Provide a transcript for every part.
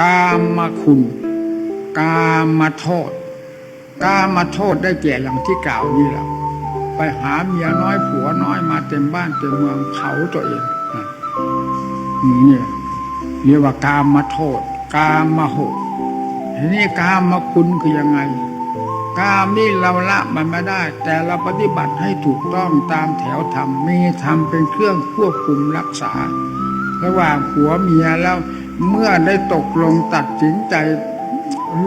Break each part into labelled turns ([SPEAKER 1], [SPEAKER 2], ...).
[SPEAKER 1] กามมาคุณ กามมาโทษ กามมาโทษได้แก่อย่างที่กล่าวนี้แหละไปหาเมียน้อยผัวน้อยมาเต็มบ้านเต็มเมืองเผาตัวเองนะนี่เรียกว่ากามมาโทษ กามมาโหดทีนี้กามมาคุณคือยังไงกามนี่เราละมันไม่ได้ แต่เราปฏิบัติให้ถูกต้องตามแถวธรรมมีธรรมเป็นเครื่องควบคุมรักษา ระหว่างผัวเมียแล้ว เมื่อได้ตกลงตัดสินใจ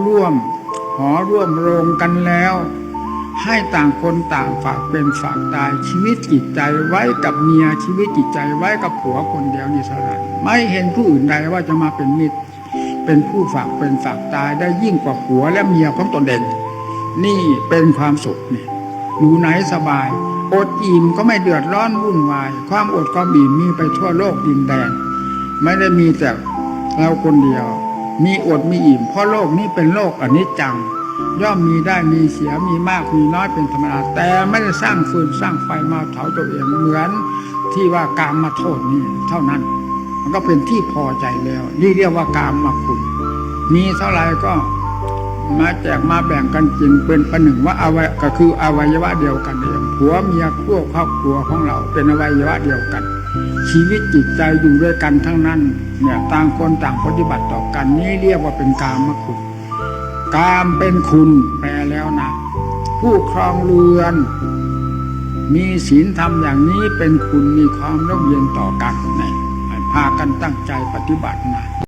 [SPEAKER 1] ร่วม หอร่วมโรงกันแล้ว ให้ต่างคนต่างฝากเป็นฝากตายชีวิตจิตใจไว้กับเมียชีวิตจิตใจไว้กับผัวคนเดียวนี่สละไม่เห็นผู้อื่นใดว่าจะมาเป็นมิตร เป็นผู้ฝากเป็นฝากตายได้ยิ่งกว่าผัวและเมียของตนเองนี่เป็นความสุขนี่อยู่ไหนสบายอดอิ่มก็ไม่เดือดร้อนวุ่นวาย ความอดความอิ่มมีไปทั่วโลกดินแดน ไม่ได้มีแต่ เราคนเดียว มีอดมีอิ่ม เพราะโลกนี้เป็นโลกอนิจจัง ย่อมมีได้มีเสียมีมากมีน้อยเป็นธรรมดาแต่ไม่ได้สร้างฟืนสร้างไฟมาเผาตัวเองเหมือนที่ว่ากามมาโทษนี่เท่านั้น มันก็เป็นที่พอใจแล้ว นี่เรียกว่ากามมาคุณ มีเท่าไหร่ก็ มาแจกมาแบ่งกันกินเป็นประหนึ่งว่าอวัยก็คืออวัยวะเดียวกันเองผัวเมียคู่ครอบครัวของเราเป็นอวัยวะเดียวกัน ชีวิตจิตใจอยู่ด้วยกันทั้งนั้นเนี่ยต่างคนต่างปฏิบัติต่อกันนี้เรียกว่าเป็นกามคุณกามเป็นคุณแปลแล้วนะผู้ครองเรือน มีศีลธรรมอย่างนี้เป็นคุณมีความร่มเย็นต่อกันให้พากันตั้งใจปฏิบัตินะ